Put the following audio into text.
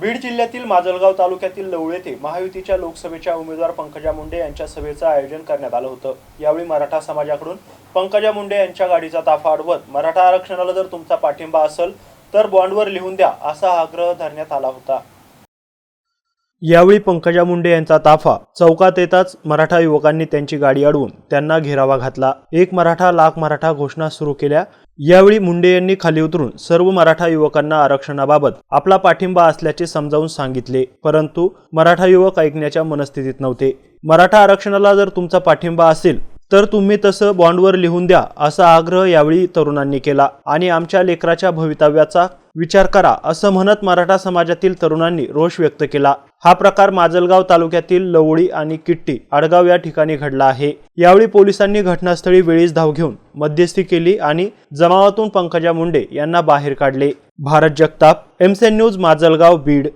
बीड जिल्ह्यातील माजलगाव तालुक्यातील लवळ येथे महायुतीच्या लोकसभेच्या उमेदवार पंकजा मुंडे यांच्या सभेचं आयोजन करण्यात आलं होतं. यावेळी मराठा समाजाकडून पंकजा मुंडे यांच्या गाडीचा ताफा अडवत मराठा आरक्षणाला जर तुमचा पाठिंबा असेल तर बॉन्डवर लिहून द्या असा आग्रह धरण्यात आला होता. यावेळी पंकजा मुंडे यांचा ताफा. चौकात येताच मराठा युवकांनी त्यांची गाडी अडवून त्यांना घेरावा घातला. एक मराठा लाख मराठा घोषणा सुरू केल्या. यावेळी मुंडे यांनी खाली उतरून सर्व मराठा युवकांना आरक्षणाबाबत आपला पाठिंबा असल्याचे समजावून सांगितले. परंतु मराठा युवक ऐकण्याच्या मनस्थितीत नव्हते. मराठा आरक्षणाला जर तुमचा पाठिंबा असेल तर तुम्ही तसं बॉन्डवर लिहून द्या असा आग्रह यावेळी तरुणांनी केला. आणि आमच्या लेकराच्या भवितव्याचा विचार करा असं म्हणत मराठा समाजातील तरुणांनी रोष व्यक्त केला. हा प्रकार माजलगाव तालुक्यातील लवळी आणि किट्टी आडगाव या ठिकाणी घडला आहे. यावेळी पोलिसांनी घटनास्थळी वेळीच धाव घेऊन मध्यस्थी केली आणि जमावातून पंकजा मुंडे यांना बाहेर काढले. Bharat Jagtap MCN news Majalgaon Beed.